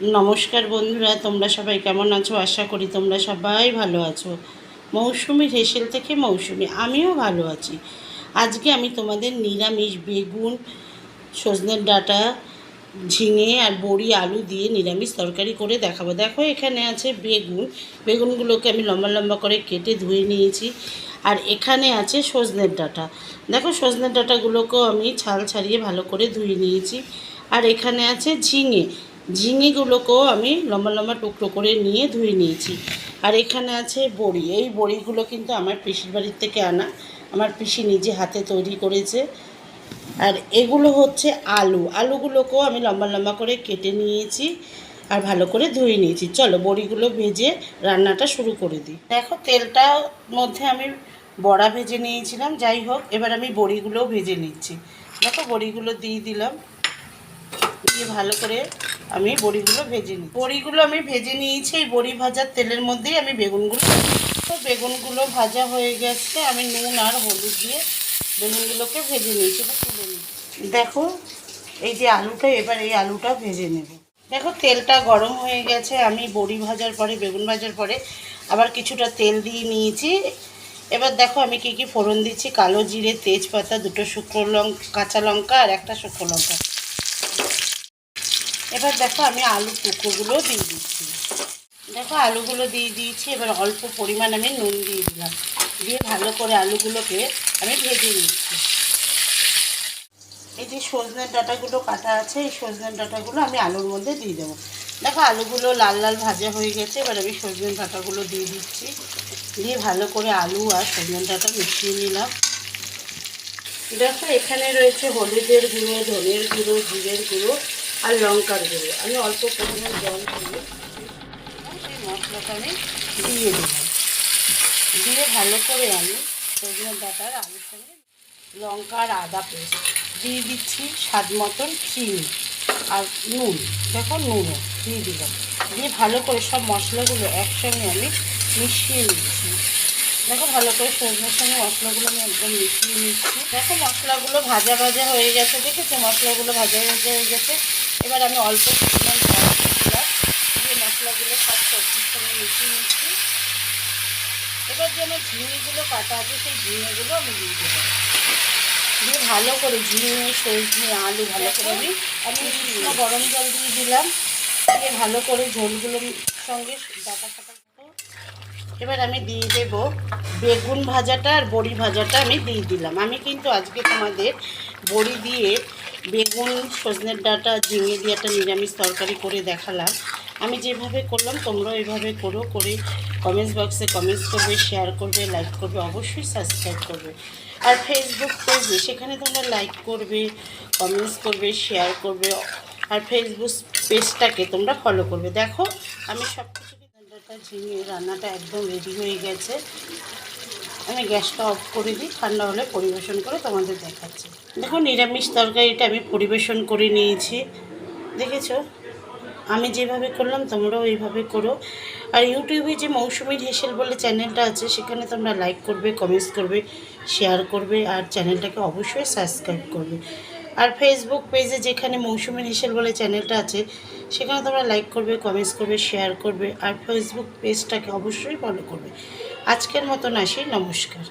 নমস্কার বন্ধুরা, তোমরা সবাই কেমন আছো? আশা করি তোমরা সবাই ভালো আছো। মৌসুমির হেসেল থেকে মৌসুমি, আমিও ভালো আছি। আজকে আমি তোমাদের নিরামিষ বেগুন, সজনের ডাঁটা, ঝিঙে আর বড়ি আলু দিয়ে নিরামিষ তরকারি করে দেখাবো। দেখো, এখানে আছে বেগুন। বেগুনগুলোকে আমি লম্বা লম্বা করে কেটে ধুয়ে নিয়েছি। আর এখানে আছে সজনের ডাঁটা। দেখো, সজনের ডাঁটাগুলোকেও আমি ছাল ছাড়িয়ে ভালো করে ধুয়ে নিয়েছি। আর এখানে আছে ঝিঙে। ঝিঙেগুলোকেও আমি লম্বা লম্বা টুকরো করে নিয়ে ধুয়ে নিয়েছি। আর এখানে আছে বড়ি। এই বড়িগুলো কিন্তু আমার পিসির বাড়ির থেকে আনা। আমার পিসি নিজে হাতে তৈরি করেছে। আর এগুলো হচ্ছে আলু। আলুগুলোকেও আমি লম্বা লম্বা করে কেটে নিয়েছি আর ভালো করে ধুয়ে নিয়েছি। চলো বড়িগুলো ভেজে রান্নাটা শুরু করে দিই। দেখো তেলটার মধ্যে আমি বড়া ভেজে নিয়েছিলাম। যাই হোক, এবার আমি বড়িগুলোও ভেজে নিচ্ছি। দেখো, বড়িগুলো দিয়ে দিলাম। দিয়ে ভালো করে আমি বড়িগুলো ভেজে নিই বড়িগুলো আমি ভেজে নিয়েছি, এই বড়ি ভাজার তেলের মধ্যেই আমি বেগুনগুলো তো বেগুনগুলো ভাজা হয়ে গেছে, আমি নুন আর হলুদ দিয়ে বেগুনগুলোকে ভেজে নিয়েছি তুলে নিচ্ছি দেখো, এই যে আলুটা, এবার এই আলুটা ভেজে নেব। দেখো, তেলটা গরম হয়ে গেছে, আমি বড়ি ভাজার পরে, বেগুন ভাজার পরে আবার কিছুটা তেল দিয়ে নিয়েছি। এবার দেখো, আমি কি কি ফোড়ন দিচ্ছি, কালো জিরে, তেজপাতা, দুটো শুকনো লঙ্কা কাঁচা লঙ্কা আর একটা শুকনো লঙ্কা। এবার দেখো আমি আলু টুকরোগুলো দিয়ে দিচ্ছি। দেখো আলুগুলো দিয়ে দিয়েছি, এবার অল্প পরিমাণ আমি নুন দিয়ে দিলাম। দিয়ে ভালো করে আলুগুলোকে আমি ভেজে নিচ্ছি। এই যে সজনের ডাঁটাগুলো কাটা আছে, এই সজনের ডাঁটাগুলো আমি আলুর মধ্যে দিয়ে দেবো। দেখো আলুগুলো লাল লাল ভাজা হয়ে গেছে, এবার আমি সজনের ডাঁটাগুলো দিয়ে দিচ্ছি। দিয়ে ভালো করে আলু আর সজনের ডাঁটা মিশিয়ে নিলাম। দেখো এখানে রয়েছে হলুদের গুঁড়ো, ধনের গুঁড়ো, জিরের গুঁড়ো। আর লঙ্কার গুঁড়ো। আমি অল্প পরিমাণ জল দিয়ে সেই মশলাটা আমি দিয়ে দিলাম। দিয়ে ভালো করে আমি সজনের ডাঁটার আলুর সঙ্গে লঙ্কা আর আদা পেস্ট দিয়ে দিচ্ছি স্বাদ মতন চিনি আর নুন। দেখো নুনও দিয়ে দিলাম। দিয়ে ভালো করে সব মশলাগুলো একসঙ্গে আমি মিশিয়ে নিচ্ছি। দেখো ভালো করে সজনের সঙ্গে মশলাগুলো আমি একদম মিশিয়ে নিচ্ছি। দেখো মশলাগুলো ভাজা ভাজা হয়ে গেছে, দেখেছ? মশলাগুলো ভাজা ভাজা হয়ে গেছে। এবার আমি অল্প পরিমাণ জল দিলাম দিয়ে মশলাগুলো সব সবজির সঙ্গে মিশিয়ে নিচ্ছি। এবার যে আমার ঝিঙেগুলো কাটা আছে সেই ঝিঙেগুলো আমি দিয়ে দেবো। দিয়ে ভালো করে ঝিঙে সজনে আলু ভালো করে আমি আমি গরম জল দিয়ে দিলাম। দিয়ে ভালো করে ঝোলগুলোর সঙ্গে ডাটা ফাটা এবার আমি দিয়ে দেব বেগুন ভাজাটা আর বড়ি ভাজাটা আমি দিয়ে দিলাম। আমি কিন্তু আজকে তোমাদের বড়ি দিয়ে বেগুন, সজনের ডাটা, ঝিঙে দিয়ে একটা নিরামিষ তরকারি করে দেখালাম। আমি যেভাবে করলাম, তোমরাও এভাবে করো, করে কমেন্টস বক্সে কমেন্টস করবে শেয়ার করবে লাইক করবে, অবশ্যই সাবস্ক্রাইব করবে। আর ফেসবুক পেজে সেখানে তোমরা লাইক করবে কমেন্টস করবে শেয়ার করবে, আর ফেসবুক পেজটাকে তোমরা ফলো করবে। দেখো, আমি সব কিছু ঝিঙে রান্নাটা একদম রেডি হয়ে গেছে। আমি গ্যাসটা অফ করে দিই, ঠান্ডা হলে পরিবেশন করে তোমাদের দেখাচ্ছি। দেখো, নিরামিষ তরকারিটা আমি পরিবেশন করে নিয়েছি। দেখেছ? আমি যেভাবে করলাম, তোমরাও এইভাবে করো। আর ইউটিউবে যে মৌসুমির হেসেল বলে চ্যানেলটা আছে, সেখানে তোমরা লাইক করবে কমেন্টস করবে শেয়ার করবে, আর চ্যানেলটাকে অবশ্যই সাবস্ক্রাইব করবে। আর ফেসবুক পেজে যেখানে মৌসুমির হেসেল বলে চ্যানেলটা আছে, সেখানে তোমরা লাইক করবে কমেন্টস করবে শেয়ার করবে, আর ফেসবুক পেজটাকে অবশ্যই ফলো করবে। আজকের মতন আসি নমস্কার।